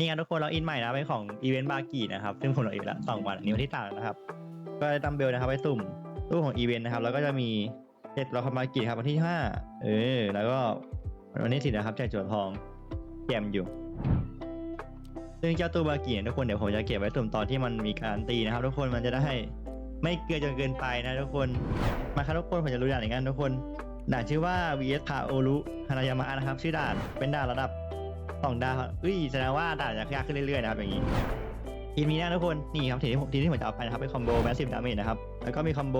นี่ครับทุกคนเราอินใหม่นะเป็นของอีเวนต์บากีนะครับ ซึ่งผมเราอีกแล้วสองวันนี้วันที่สามนะครับ ก็ได้ดัมเบลนะครับไปสุ่มตู้ของอีเวนต์นะครับ แล้วก็จะมีเจ็ดเราคอมบากีครับวันที่ห้าเออ แล้วก็วันที่สินะครับแจกจวดทองแกมอยู่ ซึ่งเจ้าตู้บากีเกียทุกคนเดี๋ยวผมจะเก็บไว้สุ่มตอนที่มันมีการตีนะครับ ทุกคนมันจะได้ไม่เกินจนเกินไปนะทุกคนมาครับทุกคนผมจะรู้ด่านอย่างนั้นทุกคนด่านชื่อว่า vs พาโอรุฮานายามะนะครับ ชื่อด่านเป็นด่านระดับ สองดาวครับอุ้ยแสดงว่าด่านจะยากขึ้นเรื่อยๆนะครับอย่างนี้ทีมนี้นะทุกคนนี่ครับทีมที่ผมทีมที่ผมจะเอาไปนะครับเป็นคอมโบแมสซิ v ดาเมจนะครับแล้วก็มีคอมโบ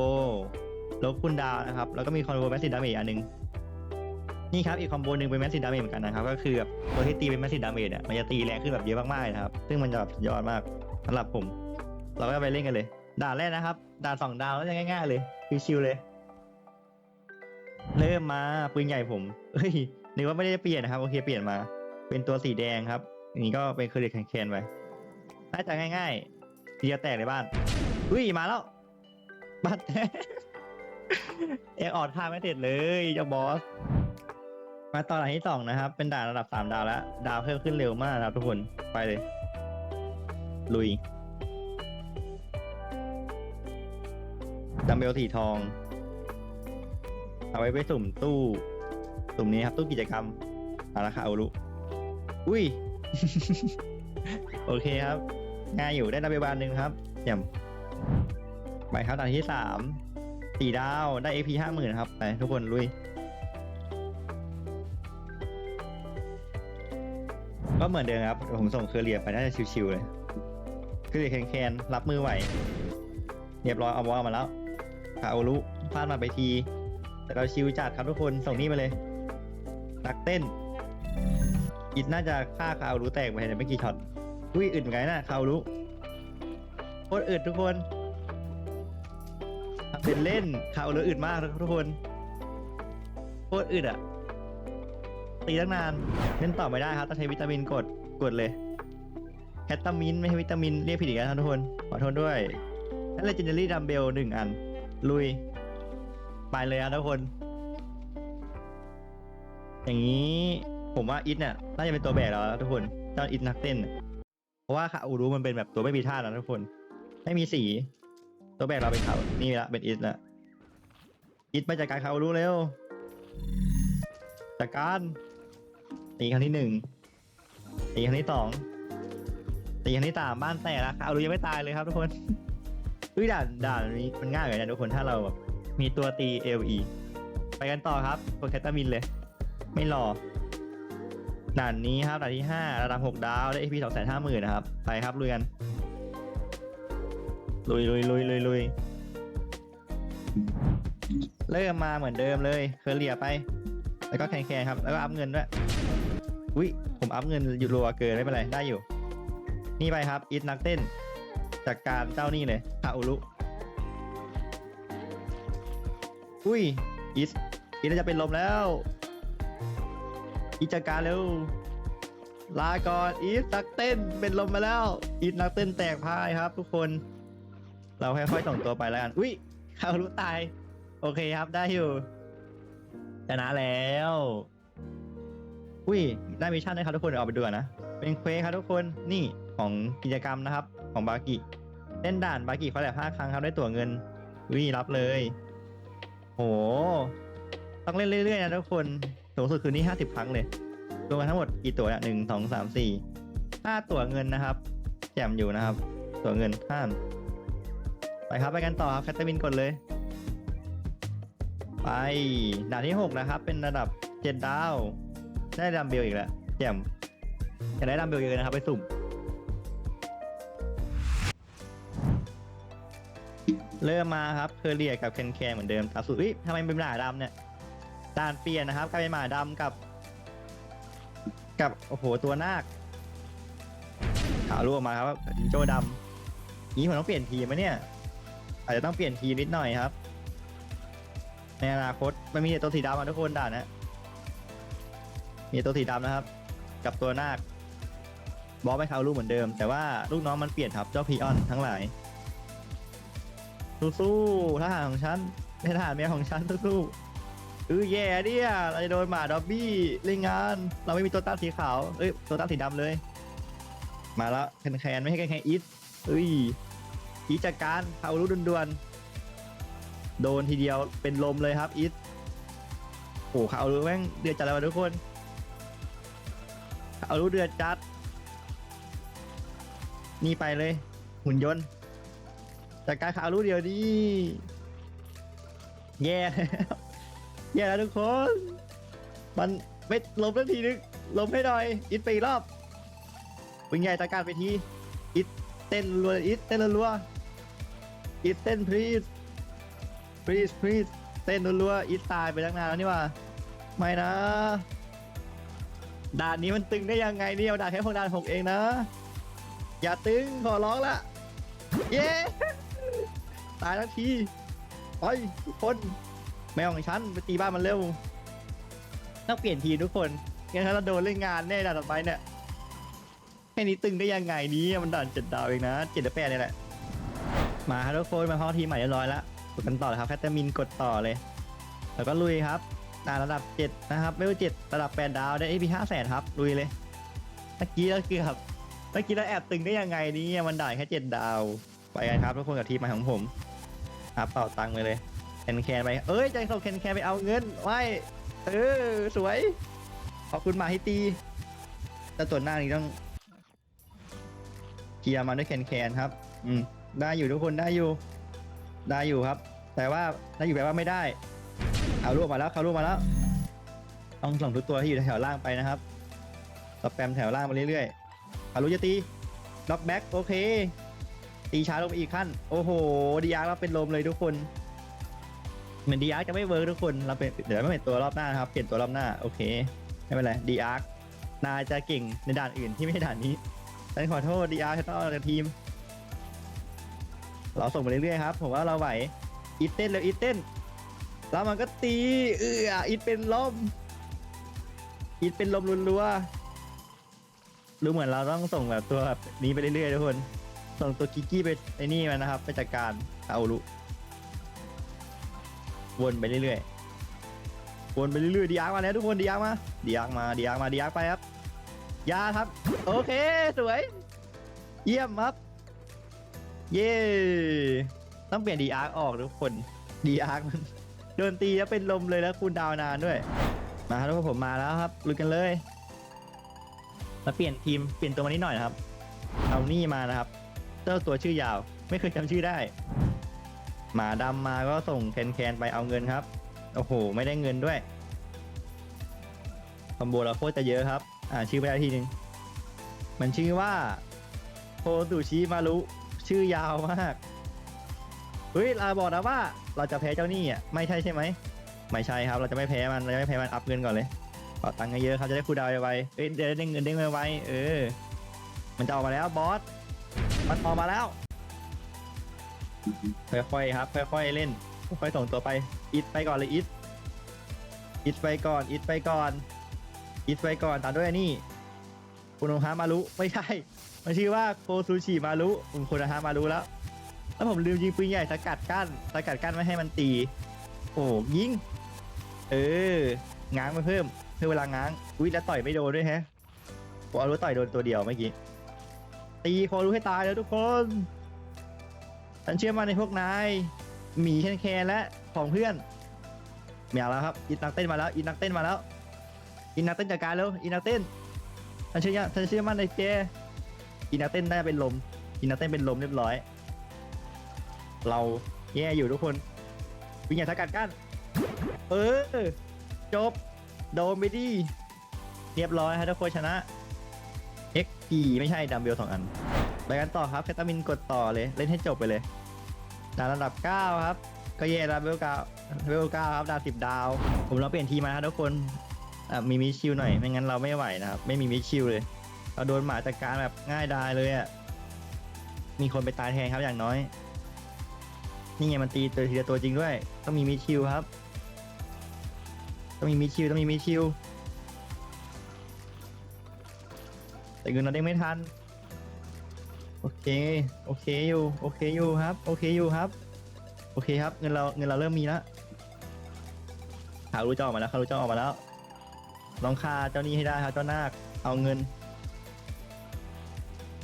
ลบคูณดาวนะครับแล้วก็มีคอมโบแมสซิ v ดาเมจอันหนึงนี่ครับอีกคอมโบหนึ่งเป็นแมสซิ v ดาเมจเหมือนกันนะครับก็คือแบบตัวที่ตีเป็นแมสซิ v ดาเมจเนี่ยมันจะตีแรงขึ้นแบบเยอะมากๆเลยนะครับซึ่งมันจะแบบยอดมากสำหรับผม เราก็ไปเล่นกันเลย ด่านแรกนะครับ ด่านสองดาวแล้วจะง่าย ๆ เลยชิวๆเลย เริ่มมาปืนใหญ่ผมเฮ้ยนึกว่าไม่ได้เปลี่ยนนะครับโอเคเปลี่ยนมา เป็นตัวสีแดงครับอันนี้ก็เป็นเครดิตแคนๆไปน่าจะง่ายๆทีจะแตกในบ้านอุ้ยมาแล้วบ้านแตกเอกออดท่าไม่เสร็จเลยเจ้าบอส มาต่อด่านที่สองนะครับ เป็นด่านระดับสามดาวแล้ว ดาวเพิ่มขึ้นเร็วมากครับทุกคนไปเลย ลุยดัมเบลสีทอง เอาไว้ไปสุ่มตู้ สุ่มนี้ครับ ตู้กิจกรรมอาราคาอุรุ อุ้ย โอเคครับ ง่ายอยู่ได้ดับเบิลบานหนึ่งครับเยี่ยมไปครับด่านที่สามสี่ดาวได้ AP ห้าหมื่นครับ ไป ทุกคนลุย ก็เหมือนเดิมครับเดี๋ยวผมส่งเคอร์เรียไปน่าจะชิวๆเลยเคอร์เรียแคนๆรับมือไหว เรียบร้อยเอาบอลมาแล้วคาโอรุพลาดมาไปที แต่เราชิวจัดครับทุกคนส่งนี่มาเลยนักเต้น อิดน่าจะฆ่าคาโอรุแตกไปในไม่กี่ช็อตอุ้ยอึดเหมือนกันนะคาโอรุโคตรอึดทุกคนเป็นเล่นคาโอรุอึดมากทุกคนโคตรอึดอะตีตั้งนานเล่นต่อไม่ได้ครับต้องใช้วิตามินกดกดเลยแคตตามินไม่ใช่วิตามินเรียกผิดอีกแล้วทุกคนขอโทษด้วยนั่นเลเจนดารี่ดัมเบลหนึ่งอัน ลุย ไปเลยครับทุกคน อย่างนี้ ผมว่าอิทเนี่ยน่าจะเป็นตัวแบกแล้วทุกคนเจ้าอิทนักเต้น เพราะว่าคาอูรุมันเป็นแบบตัวไม่มีท่าแล้วทุกคน ไม่มีสี ตัวแบกเราเป็นเขานี่ละเป็นอิทละอิทไปจัดการคาอูรุเร็วจัดการตีครั้งที่หนึ่งตีครั้งที่สองตีครั้งที่สามบ้านแตกแล้วคาอูรุยังไม่ตายเลยครับทุกคนอุ้ยด่านด่านนี้มันง่ายเลยนะทุกคนถ้าเราแบบมีตัวตี LE ไปกันต่อครับกดแคตามินเลย ไม่รอ ด่านนี้ครับด่านที่ห้าระดับหกดาว ได้ AP สองแสนห้าหมื่นนะครับ ไปครับลุยกันลุยลุยลุยลุยลุยเริ่มมาเหมือนเดิมเลยเคอเรียไป แล้วก็แคนแคนครับ แล้วก็อัพเงินด้วยอุ้ยผมอัพเงินอยู่รัวเกินไม่เป็นไร ได้อยู่ นี่ไปครับอีทนักเต้นจากการเจ้านี่เลยคาอุรุอุ้ยอีทอีทจะเป็นลมแล้ว อีจัดการเร็ว ลาก่อนอีทนักเต้นเป็นลมมาแล้ว อีทนักเต้นแตกพ่ายครับ ทุกคน เราค่อยๆส่งตัวไปแล้วกัน อุ้ยคารุตาย โอเคครับได้อยู่ชนะแล้ว อุ้ยได้มิชชั่นด้วยครับทุกคนเดี๋ยวออกไปดูกันนะ เป็นเควสครับทุกคน นี่ของกิจกรรมนะครับ ของบากิเล่นด่านบากิเขาและห้าครั้งครับได้ตั๋วเงินอุ้ยรับเลย โห ต้องเล่นเรื่อยๆนะทุกคน สูงสุดคืนนี้ห้าสิบครั้งเลยรวมกันทั้งหมดกี่ตัวเนี่ยหนึ่งสองสามสี่ห้าตัวเงินนะครับ แจมอยู่นะครับ ตัวเงินห้ามไปครับไปกันต่อครับแคตตามินกดเลย ไปด่านที่หกนะครับ เป็นระดับเจ็ดดาว ได้ดัมเบลอีกแล้วแจมอยากได้ดัมเบลเยอะนะครับ ไปสุ่ม เริ่มมาครับเคอเรียกับแคนแคนเหมือนเดิมตามสูตรเอ้ยทำไมเป็นหมาดำเนี่ย ด่านเปลี่ยนนะครับกลายเป็นหมาดำกับ กับโอ้โหตัวนาคขาวรั่วมาครับจิงโจ้ดำนี้ผมต้องเปลี่ยนทีมไหมเนี่ย อาจจะต้องเปลี่ยนทีมนิดหน่อยครับ ในอนาคตมันมีแต่ตัวสีดำมาทุกคนด่านนะ มีตัวสีดำนะครับ กับตัวนาคบอสไปเขาลูกเหมือนเดิม แต่ว่าลูกน้องมันเปลี่ยนครับเจ้าพีออนทั้งหลายสู้ๆทหารของฉันในทหารเมียของฉันสู้ๆ เออแย่เนี่ยเราจะโดนหมาดอบบี้เล่นงาน เราไม่มีตัวตั้งสีขาว เอ้ยตัวตั้งสีดำเลย มาแล้วแคนแคนไม่ให้แคนแคนอีทเอ้ยอีทจัดการเขารู้ด่วนๆโดนทีเดียวเป็นลมเลยครับอีทโอ้เขารู้แม่งเดือดจัดเลยวะทุกคนเขารู้เดือดจัด นี่ไปเลย หุ่นยนต์จัดการเขารู้เดียวนี้แย่แล้ว แย่แล้วทุกคน มันไม่ลมสักทีนึงลมให้หน่อย อิดไปอีกรอบวิ่งใหญ่ตะการไปที อิดเต้นรัวอิดเต้นรัวอิดเต้น please please please เต้นรัวอิดตายไปตั้งนานแล้วนี่ว่า ไม่นะ ด่านนี้มันตึงได้ยังไงเนี่ยด่านแค่พวกด่านหกเองนะ อย่าตึงขอร้องละ เย้ ตายทั้งที ไปทุกคน แมวของฉันไปตีบ้านมันเร็วต้องเปลี่ยนทีมทุกคนงั้นถ้าเราโดนเล่นงานแน่ด่านต่อไปเนี่ยแค่นี้ตึงได้ยังไงนี้มันด่านเจ็ดดาวเองนะเจ็ดหรือแปดเนี่ยแหละ มาครับทุกคนมาเข้าทีมใหม่เรียบร้อยแล้วกดกันต่อเลยครับแคตามินกดต่อเลย แล้วก็ลุยครับด่านระดับเจ็ดนะครับไม่ว่าเจ็ดระดับแปดดาวได้เอพีห้าแสนครับลุยเลยเมื่อกี้เราเกือบเมื่อกี้เราแอบตึงได้ยังไงนี้มันด่านแค่เจ็ดดาว ไปกันครับทุกคนกับทีมใหม่ของผมครับเป่าตังค์ไปเลย คนแคนไป เอ้ยใจส่งแคนแคนไปเอาเงินไว้เออสวย ขอบคุณมาฮิตีแต่ตัวหน้านี้ต้องเคลียร์มาด้วยแคนแคนครับ อืม ได้อยู่ทุกคนได้อยู่ ได้อยู่ครับ แต่ว่าได้อยู่แปลว่าไม่ได้ เอาลูกมาแล้วเขาลูกมาแล้ว ต้องส่งทุกตัวที่อยู่แถวล่างไปนะครับสแปมแถวล่างมาเรื่อยๆอารุจะตีล็อกแบ็กโอเค ตีช้าลงไปอีกขั้น โอ้โหดีอาร์เราเป็นลมเลยทุกคน เหมือนดีอาร์จะไม่เวิร์กทุกคนเราเป็นเดี๋ยวไม่เปลี่ยนตัวรอบหน้านะครับเปลี่ยนตัวรอบหน้าโอเคไม่เป็นไรดีอาร์นายจะเก่งในด่านอื่นที่ไม่ใช่ด่านนี้ฉันขอโทษดีอาร์ฉันต้องออกจากทีม เราส่งไปเรื่อยๆครับ ผมว่าเราไหวอีทเต้นแล้วอีทเต้นแล้วมันก็ตีเอออีทเป็นลมอีทเป็นลมรัวๆรู้เหมือนเราต้องส่งแบบตัวแบบนี้ไปเรื่อยๆทุกคน ส่งตัวกิกกี้ไปไอ้นี่มานะครับ ไปจัดการเอาลุ วนไปเรื่อยๆ วนไปเรื่อยๆดีอาร์มาแล้วทุกคนดีอาร์มาดีอาร์มาดีอาร์มาดีอาร์ไปครับยาครับ โอเคสวย เยี่ยมครับ เย้ต้องเปลี่ยนดีอาร์ออกทุกคนดีอาร์มันโดนตีแล้วเป็นลมเลยแล้วคูณดาวนานด้วย มาครับทุกคนผมมาแล้วครับลุยกันเลยมาเปลี่ยนทีมเปลี่ยนตัวมานิดหน่อยนะครับ เอานี่มานะครับ เจ้าตัวชื่อยาว ไม่เคยจำชื่อได้ หมาดำมาก็ส่งแคนแคนไปเอาเงินครับ โอ้โห ไม่ได้เงินด้วยคอมโบเราโคตรจะเยอะครับ อ่าชื่อไม่ได้ทีนึง มันชื่อว่าโคตุชิมารุชื่อยาวมาก เฮ้ยเราบอกนะว่าเราจะแพ้เจ้านี้อะ ไม่ใช่ใช่ไหม ไม่ใช่ครับ เราจะไม่แพ้มัน เราจะไม่แพ้มันอัพเงินก่อนเลยขอตังค์เยอะๆครับจะได้คูดาวไวๆเอ้ยเดี๋ยวได้เงินได้เงินไวๆเออ มันจะออกมาแล้วบอส มันออกมาแล้ว ค่อยๆครับ ค่อยๆเล่น ค่อยๆส่งตัวไป อิดไปก่อนเลยอิดอิดไปก่อน อิดไปก่อน อิดไปก่อนตามด้วยนี่คุณโอฮามารุไม่ใช่ มันชื่อว่าโคซูชิมารุผมคุณโอฮามารุแล้ว แล้วผมลืมยิงปืนใหญ่สกัดกั้นสกัดกั้นไม่ให้มันตี โอ้ยิง เออ ง้างมาเพิ่มเพื่อเวลาง้าง อุ้ยแล้วต่อยไม่โดนด้วยแฮะผมเอารู้ต่อยโดนตัวเดียวเมื่อกี้ ตีโครู้ให้ตายแล้วทุกคน ฉันเชื่อมั่นในพวกนายหมีแคนแคนและของเพื่อนไม่เอาแล้วครับอินนักเต้นมาแล้วอินนักเต้นมาแล้วอินนักเต้นจัดการแล้วอินนักเต้นฉันเชื่อฉันเชื่อมั่นในเจอินนักเต้นได้เป็นลมอินนักเต้นเป็นลมเรียบร้อย เราแย่อยู่ทุกคน วิ่งอย่าสกัดกั้นเออจบโดนไปดิเรียบร้อยครับทุกคนชนะ XP ไม่ใช่ดัมเบลสองอัน ไปกันต่อครับแคตามินกดต่อเลย เล่นให้จบไปเลยดาวระดับ 9 ครับ ก็เย่ดาวเบลเก้าเบลเก้าครับดาวสิบดาว ผมเราเปลี่ยนทีมมาครับทุกคนอะมีมิชิวหน่อยไม่งั้นเราไม่ไหวนะครับ ไม่มีมิชิวเลยเราโดนหมาจัดการแบบง่ายดายเลยอะมีคนไปตายแทนครับอย่างน้อย นี่ไงมันตีตัวทีละตัวจริงด้วย ต้องมีมิชิวครับ ต้องมีมิชิวต้องมีมิชิวแต่เงินเราเด้งไม่ทัน โอเค โอเคอยู่ โอเคอยู่ครับ โอเคอยู่ครับ โอเคครับ เงินเรา เงินเราเริ่มมีแล้วขารู้จะออกมาแล้วขารู้จะออกมาแล้ว ลองฆ่าเจ้านี้ให้ได้ครับ เจ้านาค เอาเงิน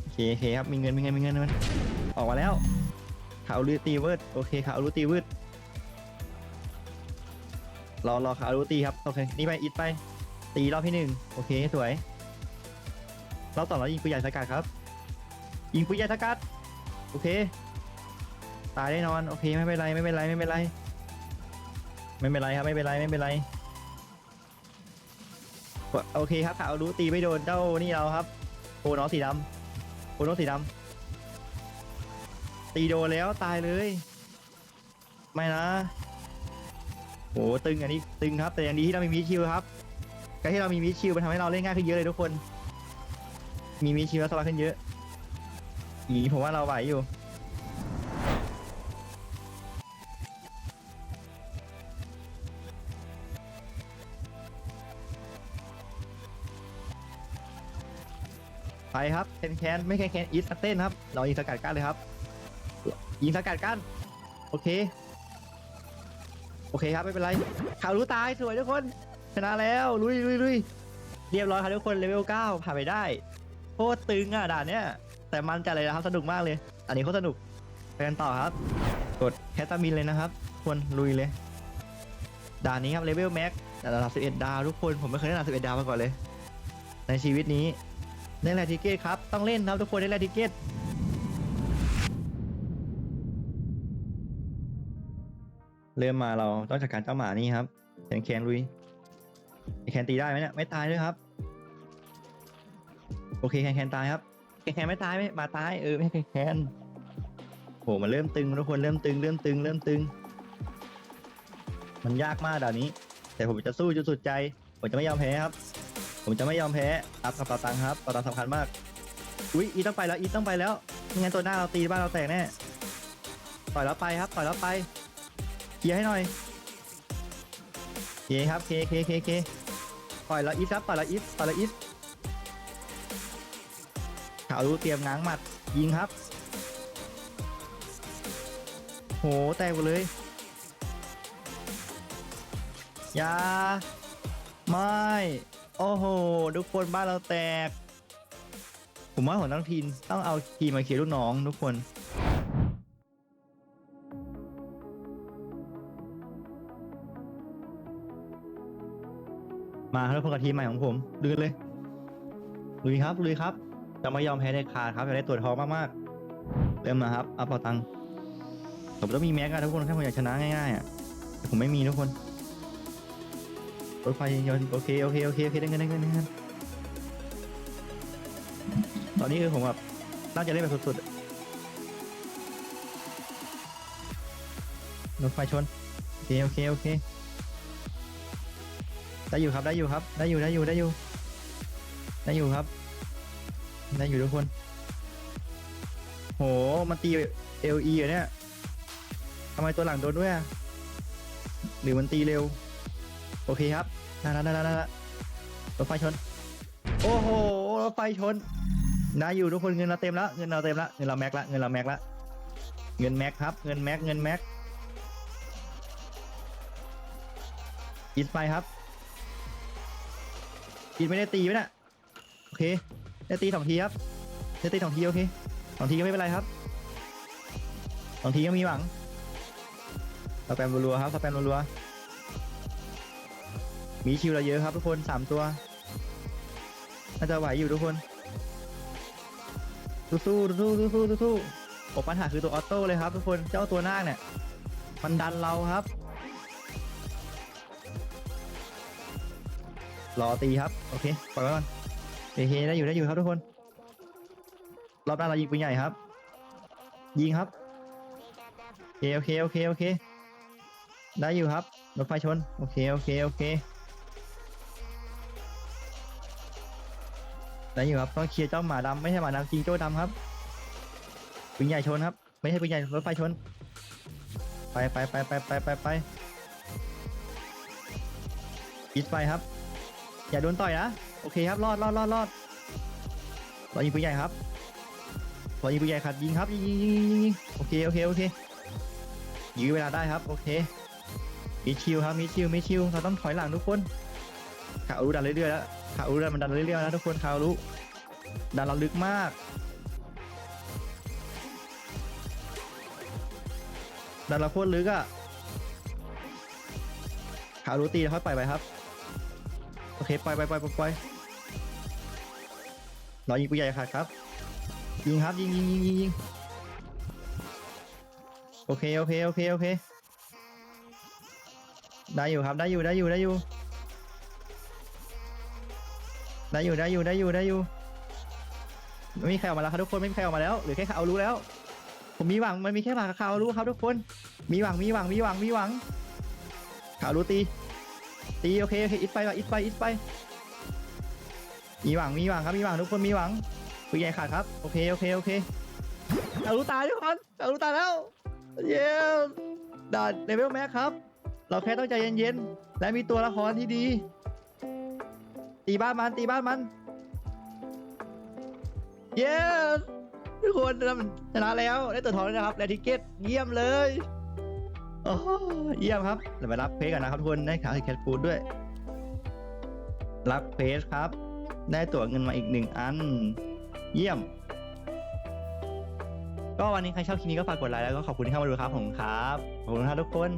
โอเคโอเคครับ มีเงิน มีเงิน มีเงินมีเงินออกมาแล้วขาวรูตีเวิร์ดโอเคขาวรูตีเวิร์ดรอรอขาวรูตีครับ โอเค นี่ไป อิดไป ตีรอบที่หนึ่ง โอเค สวย รอบต่อเรายิงปืนใหญ่สกัดครับ ยิงปืนใหญ่สกัดโอเค ตายแน่นอน โอเค ไม่เป็นไร ไม่เป็นไร ไม่เป็นไร ไม่เป็นไรครับ ไม่เป็นไร ไม่เป็นไร โอเคครับขาวรู้ตีไม่โดนเจ้านี่เราครับโอ้น้องสีดำโอ้น้องสีดำตีโดนแล้วตายเลย ไม่นะโอ้ตึงอันนี้ตึงครับ แต่อย่างดีที่เรามีมิดชิลครับการที่เรามีมิดชิลมันทำให้เราเล่นง่ายขึ้นเยอะเลยทุกคน มีมิดชิลแล้วสบายขึ้นเยอะ อีผมว่าเราไหวอยู่ ไปครับแคนแคนไม่แคนแคนอีสเต้นครับ เรายิงสกัดกั้นเลยครับ ยิงสกัดกั้น โอเค โอเคครับไม่เป็นไรข่าวรู้ตายสวยทุกคน ชนะแล้วลุยลุยลุยเรียบร้อยครับทุกคนเลเวล9ผ่านไปได้โคตรตึงอะด่านเนี้ย แต่มันจะเลยนะครับสนุกมากเลย อันนี้โคตรสนุกไปกันต่อครับ กดแคตามินเลยนะครับทุกคนลุยเลย ด่านนี้ครับเลเวลแม็กระดับ11 ดาวทุกคนผมไม่เคยได้ระดับ11 ดาวมาก่อนเลย ในชีวิตนี้เล่นแรทิเกตครับต้องเล่นครับทุกคนเล่นแรทิเกตเริ่มมาเราต้องจัดการเจ้าหมานี่ครับแคนแคนลุยไอ้แคนตีได้ไหมเนี่ยไม่ตายด้วยครับ โอเคแคนแคนตายครับ แคนไม่ตายไม่มาตายเออไม่แคนแคนโหมันเริ่มตึงทุกคนเริ่มตึงเริ่มตึงเริ่มตึง มันยากมากด่านนี้ แต่ผมจะสู้จนสุดใจ ผมจะไม่ยอมแพ้ครับ ผมจะไม่ยอมแพ้อัพกระเป๋าตังครับกระเป๋าตังสำคัญมากอุ้ยอีต้องไปแล้วอีต้องไปแล้วไม่งั้นตัวหน้าเราตีบ้านเราแตกแน่ต่อยแล้วไปครับต่อยแล้วไปเคลียร์ให้หน่อยเคครับเคเคเคเคต่อยแล้วอีฟครับต่อยแล้วอีฟต่อยแล้วอีฟาวรู้เตรียมง้างหมัด ยิงครับ โห แตกหมดเลย ยา ไม่ โอ้โห ทุกคนบ้านเราแตก ผมว่าหัวหน้าทีมต้องเอาทีมมาเคลียร์ลูกน้องทุกคนมาครับทุกคนกับทีมใหม่ของผมลุยเลยลุยครับลุยครับ จะไม่ยอมแพ้ในขาดครับอยากได้ตัวทองมากๆ เริ่มมาครับเอาเป่าตังค์ผมต้องมีแม็กอะทุกคนถ้าผมอยากชนะง่ายๆอะแต่ผมไม่มีทุกคนรถไฟยนต์โอเคโอเคโอเคโอเคได้เงินได้เงินได้เงินตอนนี้คือผมแบบน่าจะเล่นแบบสุดๆรถไฟชนโอเคโอเคโอเคได้อยู่ครับได้อยู่ครับ ได้อยู่ได้อยู่ได้อยู่ได้อยู่ครับ ได้อยู่ทุกคน โห มันตีเอลีอยู่เนี่ย ทำไมตัวหลังโดนด้วยอะหรือมันตีเร็ว โอเคครับนั่นนั่นนั่นรถไฟชน โอ้โห รถไฟชน ได้อยู่ทุกคน เงินเราเต็มแล้ว เงินเราเต็มแล้ว เงินเราแม็กละ เงินเราแม็กละ เงินแม็กครับ เงินแม็ก เงินแม็กอินไปครับอินไม่ได้ตีไหมน่ะโอเค ได้ตีสองทีครับได้ตีสองทีโอเคสองทีก็ไม่เป็นไรครับสองทีก็มีหวังสแปมรัวๆครับสแปมรัวๆมีคิวเราเยอะครับทุกคนสามตัวน่าจะไหวอยู่ทุกคนสู้สู้สู้สู้สู้สู้สู้โอปัญหาคือตัวออโต้เลยครับทุกคนเจ้าตัวน้าเนี่ย มันดันเราครับ รอตีครับ โอเคปล่อยไว้ก่อน โอเคได้อยู่ได้อยู่ครับทุกคน รอบหน้าเรายิงปืนใหญ่ครับ ยิงครับโอเคโอเคโอเคโอเค ได้อยู่ครับรถไฟชน โอเคโอเคโอเค ได้อยู่ครับต้องเคลียร์เจ้าหมาดำไม่ใช่หมาดำจริงโจ้ดำครับปืนใหญ่ชนครับ ไม่ใช่ปืนใหญ่รถไฟชน ไปไปไปไปไปไปไปอิดไปครับ อย่าโดนต่อยนะ โอเคครับรอดรอดรอดรอดรอยิงปืนใหญ่ครับรอยิงปืนใหญ่ครับยิงครับยิงยิงยิงยิงโอเคโอเคโอเคยื้อเวลาได้ครับโอเคมีชิลครับมีชิลมีชิลเราต้องถอยหลังทุกคนขาอุดันเรื่อยๆแล้วขาอุดันมันดันเรื่อยๆแล้วทุกคนขาอุดันเราลึกมากดันเราโคตรลึกอะขาอุตีแล้วค่อยปล่อยไปครับโอเคปล่อยไปปล่อยปล่อย รอยิงปืนใหญ่ขาดครับ ยิงครับยิงยิงยิงยิงยิงโอเคโอเคโอเคโอเค ได้อยู่ครับได้อยู่ได้อยู่ได้อยู่ ได้อยู่ได้อยู่ได้อยู่ได้อยู่ไม่มีใครออกมาแล้วครับทุกคนไม่มีใครออกมาแล้วหรือแค่เขารู้แล้ว ผมมีหวังมันมีแค่หวังกับเขารู้ครับทุกคน มีหวังมีหวังมีหวังมีหวังข่าวรู้ตีตีโอเคโอเคอิดไปว่ะอิดไปอิดไป มีหวังมีหวังครับมีหวังทุกคนมีหวังคุยใหญ่ขาดครับโอเคโอเคโอเคข่าวรู้ตาทุกคนข่าวรู้ตาแล้วเย้ด่านเลเวลแม็กครับ เราแค่ต้องใจเย็นๆและมีตัวละครที่ดี ตีบ้านมันตีบ้านมันเย้ทุกคนชนะแล้วได้ตัวทองแล้วนะครับและทิเก็ตเยี่ยมเลยโอ้เยี่ยมครับเดี๋ยวไปรับเพจกันนะครับทุกคนได้ข่าวที่แคทฟูดด้วย รับเพจครับ ได้ตั๋วเงินมาอีกหนึ่งอัน เยี่ยม ก็วันนี้ใครชอบคลิปนี้ก็ฝากกดไลค์แล้วก็ขอบคุณที่เข้ามาดูครับผมครับ ขอบคุณครับทุกคน